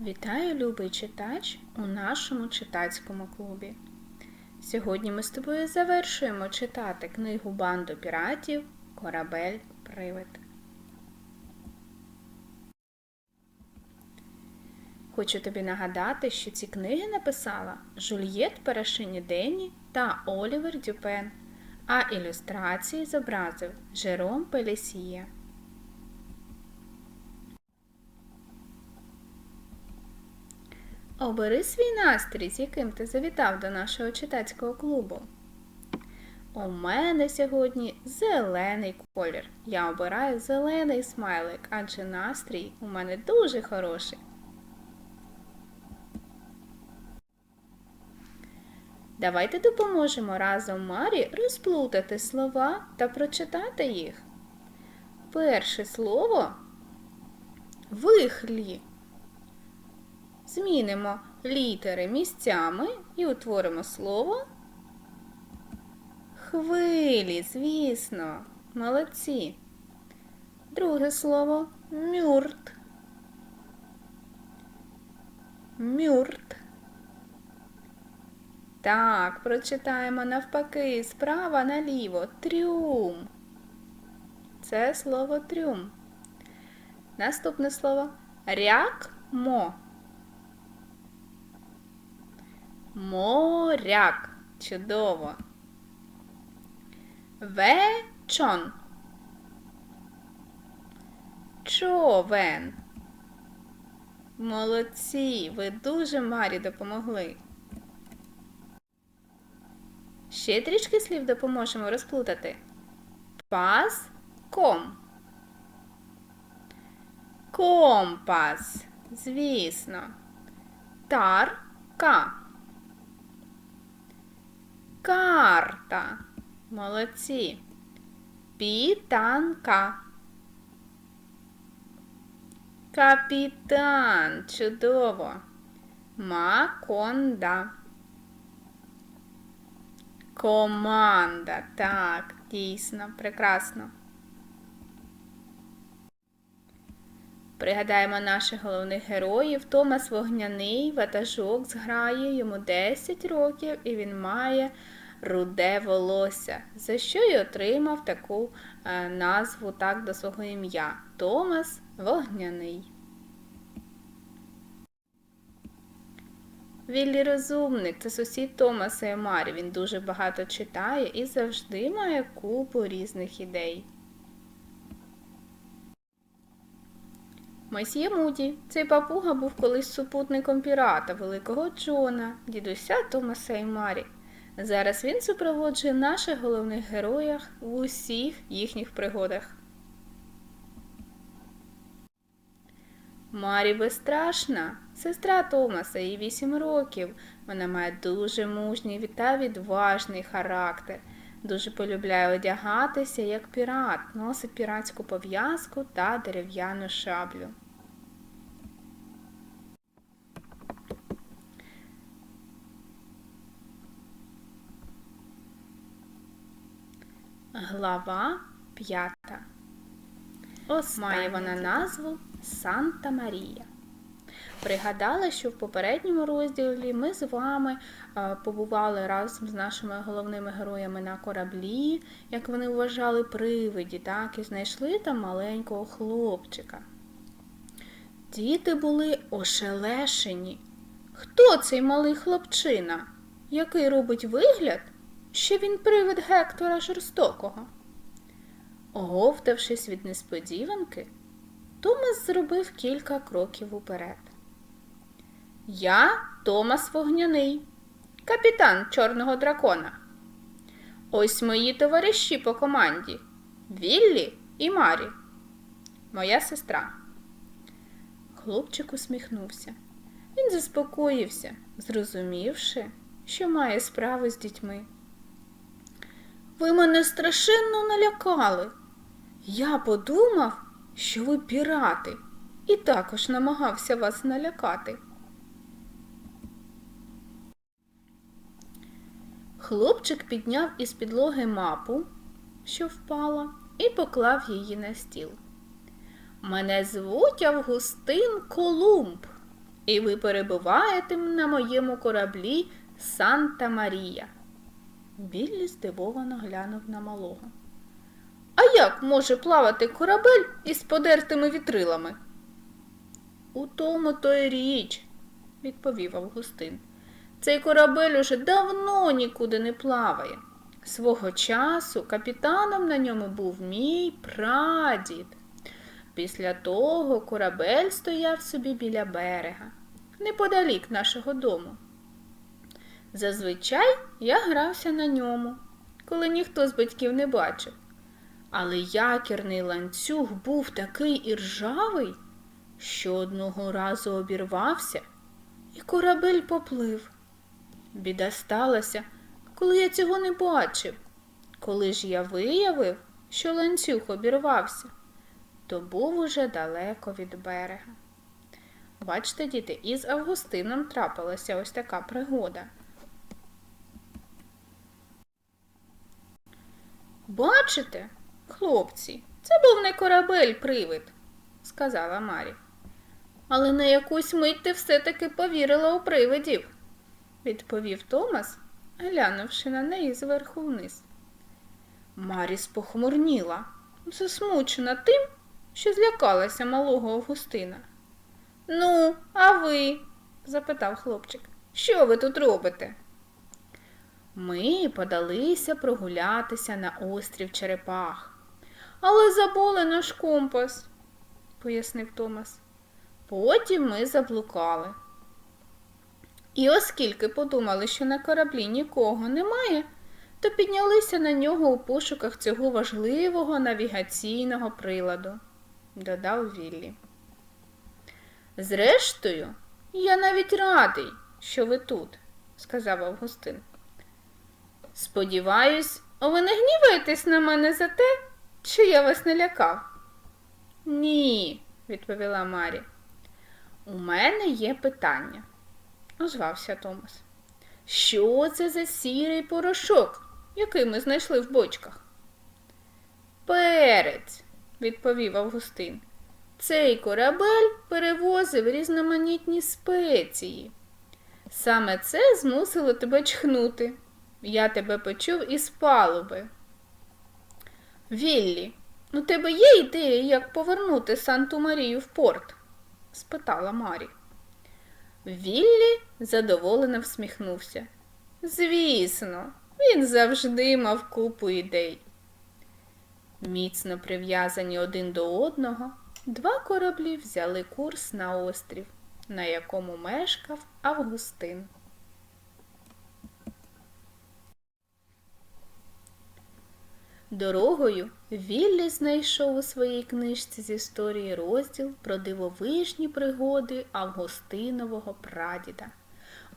Вітаю, любий читач, у нашому читацькому клубі. Сьогодні ми з тобою завершуємо читати книгу Банду піратів Корабель Привид. Хочу тобі нагадати, що ці книги написала Жульєт Парашині Дені та Олівер Дюпен, а ілюстрації зобразив Жером Пелесія. Обери свій настрій, з яким ти завітав до нашого читацького клубу. У мене сьогодні зелений колір. Я обираю зелений смайлик, адже настрій у мене дуже хороший. Давайте допоможемо разом Марі розплутати слова та прочитати їх. Перше слово вихлі. Змінимо літери місцями і утворимо слово хвилі, звісно, молодці. Друге слово мюрт. Мюрт. Так, прочитаємо навпаки, справа наліво. Трюм. Це слово трюм. Наступне слово ряк-мо. Моряк. Чудово. Вечон. Човен. Молодці, ви дуже Марі допомогли. Ще трішки слів допоможемо розплутати. Пас ком. Компас, звісно. Тарка. Карта. Молодці. Пітанка. Капітан. Чудово. Маконда. Команда. Так, дійсно, прекрасно. Пригадаємо наших головних героїв. Томас Вогняний, ватажок зграє, йому 10 років і він має руде волосся, за що й отримав таку е, назву так до свого ім'я Томас Вогняний. Віллі розумник це сусід Томаса і Марі. Він дуже багато читає і завжди має купу різних ідей. Месьє Муді. Цей папуга був колись супутником пірата, великого Джона, дідуся Томаса і Марі. Зараз він супроводжує наших головних героїв в усіх їхніх пригодах. Марі безстрашна, сестра Томаса, їй 8 років. Вона має дуже мужній та відважний характер. Дуже полюбляє одягатися як пірат, носить піратську пов'язку та дерев'яну шаблю. Глава п'ята. Має вона назву Санта Марія. Пригадала, що в попередньому розділі ми з вами побували разом з нашими головними героями на кораблі, як вони вважали привиді, так, і знайшли там маленького хлопчика. Діти були ошелешені. Хто цей малий хлопчина, який робить вигляд, що він привид Гектора жорстокого? Оговтавшись від несподіванки, Томас зробив кілька кроків уперед. Я Томас Вогняний, капітан Чорного дракона. Ось мої товариші по команді Віллі і Марі, моя сестра. Хлопчик усміхнувся. Він заспокоївся, зрозумівши, що має справу з дітьми. Ви мене страшенно налякали. Я подумав, що ви пірати, і також намагався вас налякати. Хлопчик підняв із підлоги мапу, що впала, і поклав її на стіл. Мене звуть Августин Колумб. і ви перебуваєте на моєму кораблі Санта Марія. Біллі здивовано глянув на малого. А як може плавати корабель із подертими вітрилами? У тому то й річ, відповів Августин. Цей корабель уже давно нікуди не плаває. Свого часу капітаном на ньому був мій прадід. Після того корабель стояв собі біля берега, неподалік нашого дому. Зазвичай я грався на ньому, коли ніхто з батьків не бачив. Але якірний ланцюг був такий іржавий, що одного разу обірвався, і корабель поплив. Біда сталася, коли я цього не бачив. Коли ж я виявив, що ланцюг обірвався, то був уже далеко від берега. Бачите, діти, із Августином трапилася ось така пригода. Бачите, хлопці, це був не корабель-привид, сказала Марі. Але на якусь мить ти все-таки повірила у привидів, відповів Томас, глянувши на неї зверху вниз. Марі спохмурніла, засмучена тим, що злякалася малого Августина. Ну, а ви? запитав хлопчик. Що ви тут робите? Ми подалися прогулятися на острів Черепах. Але забули наш компас, пояснив Томас. Потім ми заблукали. І оскільки подумали, що на кораблі нікого немає, то піднялися на нього у пошуках цього важливого навігаційного приладу, додав Віллі. Зрештою, я навіть радий, що ви тут, сказав Августин. Сподіваюсь, ви не гніваєтесь на мене за те, що я вас не лякав? Ні, відповіла Марі. У мене є питання, озвався Томас. Що це за сірий порошок, який ми знайшли в бочках? Перець, відповів Августин. Цей корабель перевозив різноманітні спеції. Саме це змусило тебе чхнути. Я тебе почув із палуби. Віллі, у тебе є ідея, як повернути Санту Марію в порт? спитала Марі. Віллі задоволено всміхнувся. Звісно, він завжди мав купу ідей. Міцно прив'язані один до одного, два кораблі взяли курс на острів, на якому мешкав Августин. Дорогою Віллі знайшов у своїй книжці з історії розділ про дивовижні пригоди Августинового прадіда,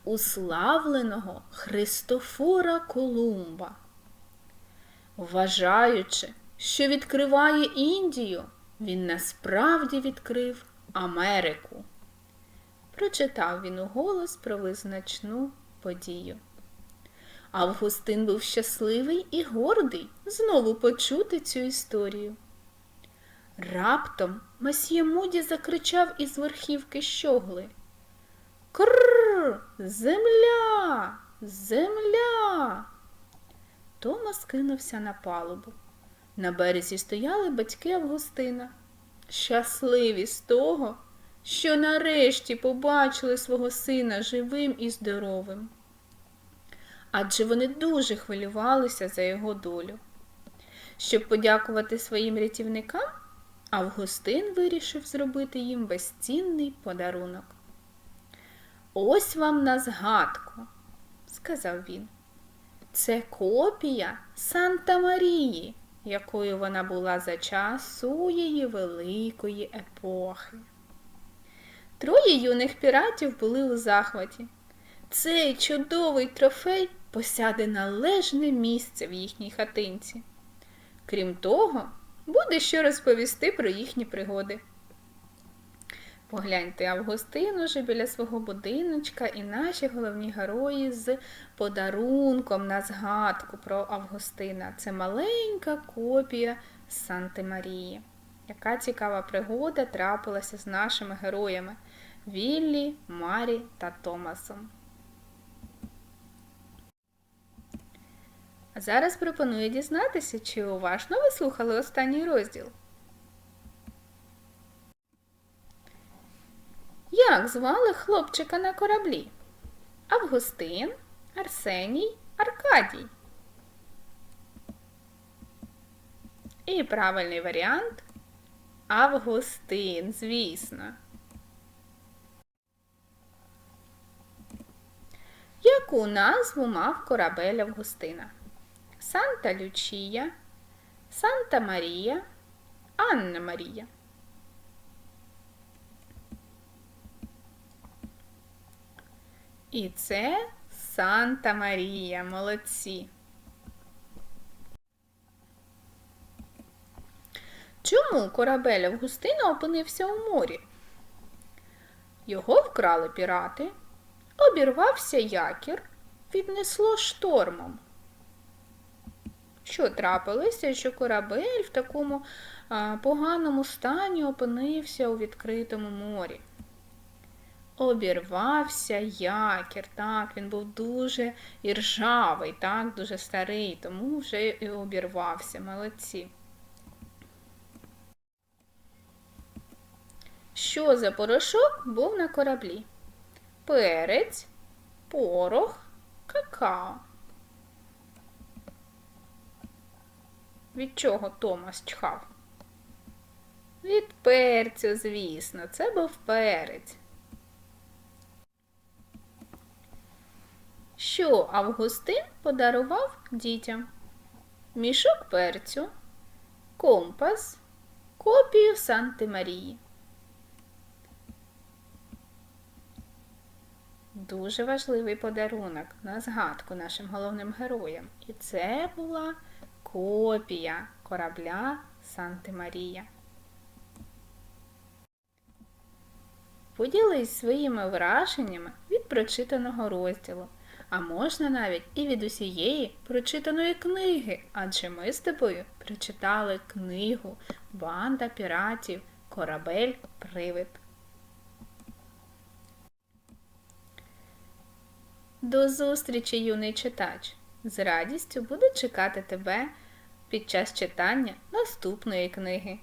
уславленого Христофора Колумба. Вважаючи, що відкриває Індію, він насправді відкрив Америку. Прочитав він уголос про визначну подію. Августин був щасливий і гордий знову почути цю історію. Раптом масьє Муді закричав із верхівки щогли. Крррр, земля, земля. Томас кинувся на палубу. На березі стояли батьки Августина, щасливі з того, що нарешті побачили свого сина живим і здоровим адже вони дуже хвилювалися за його долю. Щоб подякувати своїм рятівникам, Августин вирішив зробити їм безцінний подарунок. Ось вам на згадку, сказав він. Це копія Санта Марії, якою вона була за часу її великої епохи. Троє юних піратів були у захваті. Цей чудовий трофей посяде належне місце в їхній хатинці. Крім того, буде що розповісти про їхні пригоди. Погляньте, Августин уже біля свого будиночка і наші головні герої з подарунком на згадку про Августина. Це маленька копія Санти Марії. Яка цікава пригода трапилася з нашими героями. Віллі, Марі та Томасом. А зараз пропоную дізнатися, чи уважно ви слухали останній розділ. Як звали хлопчика на кораблі? Августин, Арсеній, Аркадій. І правильний варіант Августин, звісно. Яку назву мав корабель Августина? Санта Лючія, Санта Марія, Анна Марія. І це Санта Марія. Молодці. Чому корабель Августина опинився у морі? Його вкрали пірати, обірвався якір, віднесло штормом. Що трапилося, що корабель в такому поганому стані опинився у відкритому морі? Обірвався якір, так, він був дуже іржавий, так, дуже старий, тому вже і обірвався. Молодці. Що за порошок був на кораблі? Перець, порох, какао. Від чого Томас чхав? Від перцю, звісно, це був перець. Що Августин подарував дітям? Мішок перцю, компас, копію Санти Марії. Дуже важливий подарунок на згадку нашим головним героям. І це була копія корабля Санти Марія. Поділись своїми враженнями від прочитаного розділу, а можна навіть і від усієї прочитаної книги, адже ми з тобою прочитали книгу Банда піратів, корабель, привид. До зустрічі, юний читач! З радістю буду чекати тебе під час читання наступної книги.